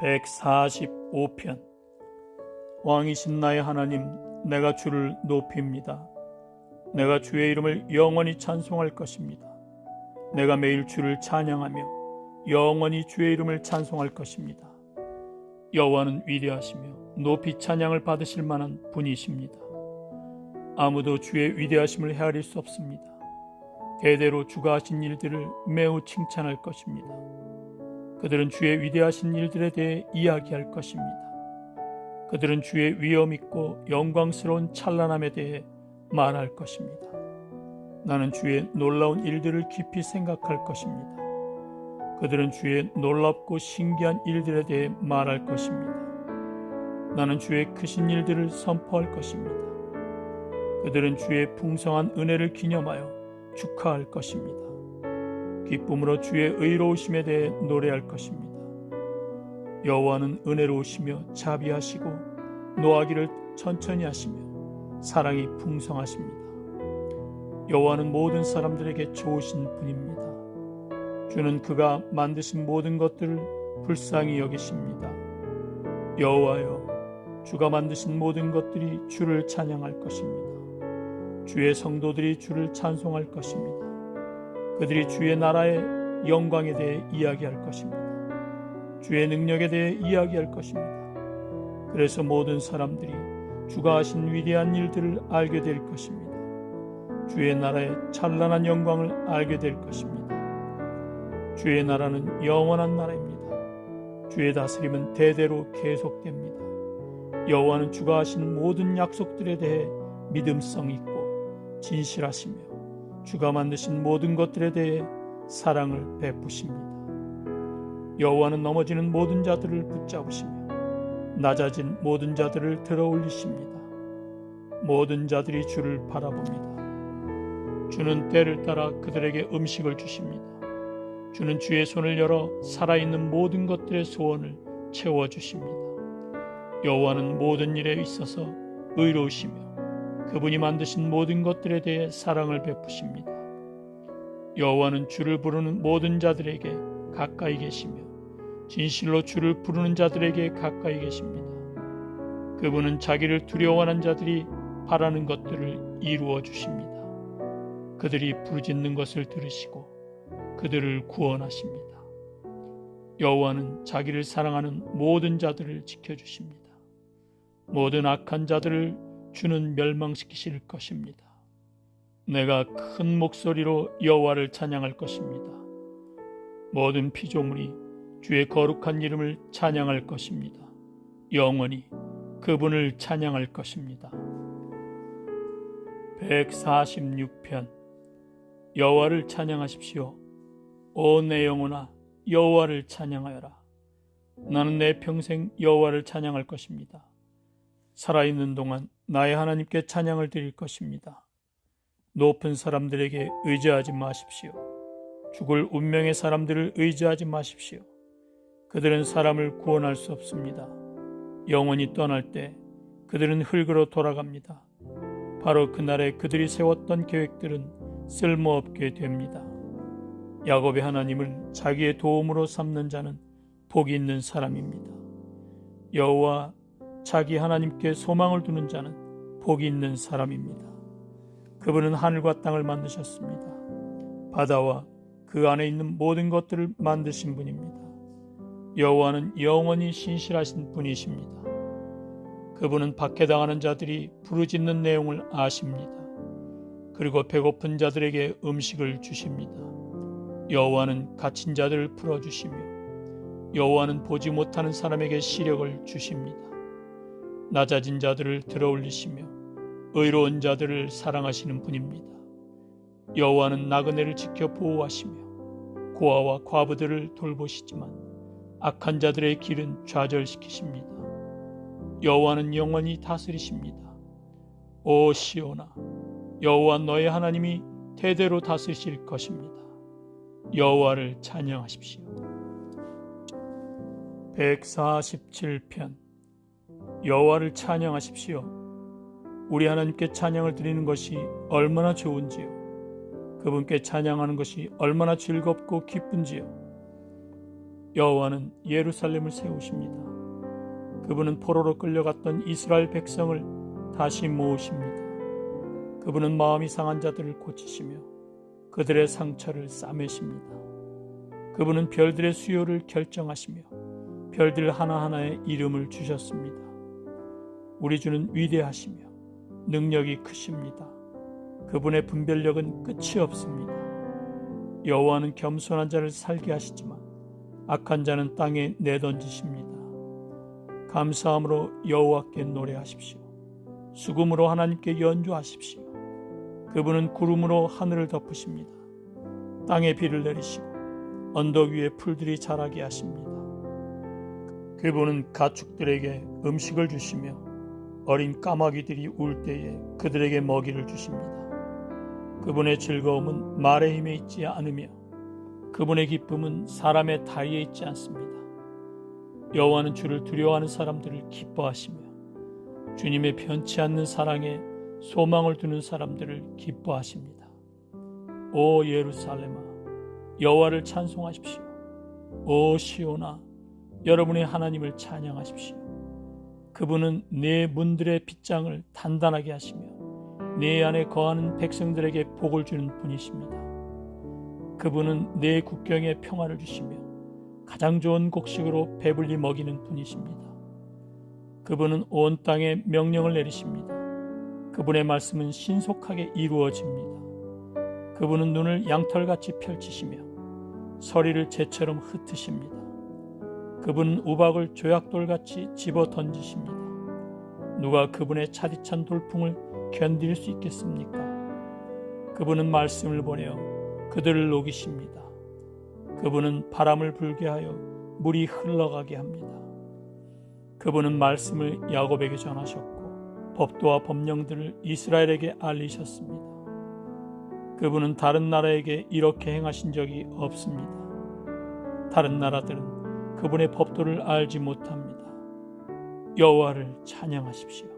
145편 왕이신 나의 하나님 내가 주를 높입니다. 내가 주의 이름을 영원히 찬송할 것입니다. 내가 매일 주를 찬양하며 영원히 주의 이름을 찬송할 것입니다. 여호와는 위대하시며 높이 찬양을 받으실 만한 분이십니다. 아무도 주의 위대하심을 헤아릴 수 없습니다. 대대로 주가 하신 일들을 매우 칭찬할 것입니다. 그들은 주의 위대하신 일들에 대해 이야기할 것입니다. 그들은 주의 위엄 있고 영광스러운 찬란함에 대해 말할 것입니다. 나는 주의 놀라운 일들을 깊이 생각할 것입니다. 그들은 주의 놀랍고 신기한 일들에 대해 말할 것입니다. 나는 주의 크신 일들을 선포할 것입니다. 그들은 주의 풍성한 은혜를 기념하여 축하할 것입니다. 기쁨으로 주의 의로우심에 대해 노래할 것입니다. 여호와는 은혜로우시며 자비하시고 노하기를 천천히 하시며 사랑이 풍성하십니다. 여호와는 모든 사람들에게 좋으신 분입니다. 주는 그가 만드신 모든 것들을 불쌍히 여기십니다. 여호와여, 주가 만드신 모든 것들이 주를 찬양할 것입니다. 주의 성도들이 주를 찬송할 것입니다. 그들이 주의 나라의 영광에 대해 이야기할 것입니다. 주의 능력에 대해 이야기할 것입니다. 그래서 모든 사람들이 주가 하신 위대한 일들을 알게 될 것입니다. 주의 나라의 찬란한 영광을 알게 될 것입니다. 주의 나라는 영원한 나라입니다. 주의 다스림은 대대로 계속됩니다. 여호와는 주가 하신 모든 약속들에 대해 믿음성 있고 진실하시며 주가 만드신 모든 것들에 대해 사랑을 베푸십니다. 여호와는 넘어지는 모든 자들을 붙잡으시며 낮아진 모든 자들을 들어 올리십니다. 모든 자들이 주를 바라봅니다. 주는 때를 따라 그들에게 음식을 주십니다. 주는 주의 손을 열어 살아있는 모든 것들의 소원을 채워 주십니다. 여호와는 모든 일에 있어서 의로우시며 그분이 만드신 모든 것들에 대해 사랑을 베푸십니다. 여호와는 주를 부르는 모든 자들에게 가까이 계시며 진실로 주를 부르는 자들에게 가까이 계십니다. 그분은 자기를 두려워하는 자들이 바라는 것들을 이루어 주십니다. 그들이 부르짖는 것을 들으시고 그들을 구원하십니다. 여호와는 자기를 사랑하는 모든 자들을 지켜 주십니다. 모든 악한 자들을 주는 멸망시키실 것입니다. 내가 큰 목소리로 여호와를 찬양할 것입니다. 모든 피조물이 주의 거룩한 이름을 찬양할 것입니다. 영원히 그분을 찬양할 것입니다. 146편 여호와를 찬양하십시오. 오 내 영혼아 여호와를 찬양하여라. 나는 내 평생 여호와를 찬양할 것입니다. 살아있는 동안 나의 하나님께 찬양을 드릴 것입니다. 높은 사람들에게 의지하지 마십시오. 죽을 운명의 사람들을 의지하지 마십시오. 그들은 사람을 구원할 수 없습니다. 영원히 떠날 때 그들은 흙으로 돌아갑니다. 바로 그날에 그들이 세웠던 계획들은 쓸모없게 됩니다. 야곱의 하나님을 자기의 도움으로 삼는 자는 복이 있는 사람입니다. 여호와 자기 하나님께 소망을 두는 자는 복이 있는 사람입니다. 그분은 하늘과 땅을 만드셨습니다. 바다와 그 안에 있는 모든 것들을 만드신 분입니다. 여호와는 영원히 신실하신 분이십니다. 그분은 박해당하는 자들이 부르짖는 내용을 아십니다. 그리고 배고픈 자들에게 음식을 주십니다. 여호와는 갇힌 자들을 풀어 주시며 여호와는 보지 못하는 사람에게 시력을 주십니다. 낮아진 자들을 들어올리시며 의로운 자들을 사랑하시는 분입니다. 여호와는 나그네를 지켜 보호하시며 고아와 과부들을 돌보시지만 악한 자들의 길은 좌절시키십니다. 여호와는 영원히 다스리십니다. 오 시온아, 여호와 너의 하나님이 대대로 다스리실 것입니다. 여호와를 찬양하십시오. 147편 여호와를 찬양하십시오. 우리 하나님께 찬양을 드리는 것이 얼마나 좋은지요. 그분께 찬양하는 것이 얼마나 즐겁고 기쁜지요. 여호와는 예루살렘을 세우십니다. 그분은 포로로 끌려갔던 이스라엘 백성을 다시 모으십니다. 그분은 마음이 상한 자들을 고치시며 그들의 상처를 싸매십니다. 그분은 별들의 수요를 결정하시며 별들 하나하나에 이름을 주셨습니다. 우리 주는 위대하시며 능력이 크십니다. 그분의 분별력은 끝이 없습니다. 여호와는 겸손한 자를 살게 하시지만 악한 자는 땅에 내던지십니다. 감사함으로 여호와께 노래하십시오. 수금으로 하나님께 연주하십시오. 그분은 구름으로 하늘을 덮으십니다. 땅에 비를 내리시고 언덕 위에 풀들이 자라게 하십니다. 그분은 가축들에게 음식을 주시며 어린 까마귀들이 울 때에 그들에게 먹이를 주십니다. 그분의 즐거움은 말의 힘에 있지 않으며 그분의 기쁨은 사람의 다리에 있지 않습니다. 여호와는 주를 두려워하는 사람들을 기뻐하시며 주님의 편치 않는 사랑에 소망을 두는 사람들을 기뻐하십니다. 오 예루살렘아 여호와를 찬송하십시오. 오 시온아 여러분의 하나님을 찬양하십시오. 그분은 내 문들의 빗장을 단단하게 하시며 내 안에 거하는 백성들에게 복을 주는 분이십니다. 그분은 내 국경에 평화를 주시며 가장 좋은 곡식으로 배불리 먹이는 분이십니다. 그분은 온 땅에 명령을 내리십니다. 그분의 말씀은 신속하게 이루어집니다. 그분은 눈을 양털같이 펼치시며 서리를 재처럼 흩으십니다. 그분은 우박을 조약돌같이 집어 던지십니다. 누가 그분의 차디찬 돌풍을 견딜 수 있겠습니까? 그분은 말씀을 보내어 그들을 녹이십니다. 그분은 바람을 불게 하여 물이 흘러가게 합니다. 그분은 말씀을 야곱에게 전하셨고 법도와 법령들을 이스라엘에게 알리셨습니다. 그분은 다른 나라에게 이렇게 행하신 적이 없습니다. 다른 나라들은 그분의 법도를 알지 못합니다. 여호와를 찬양하십시오.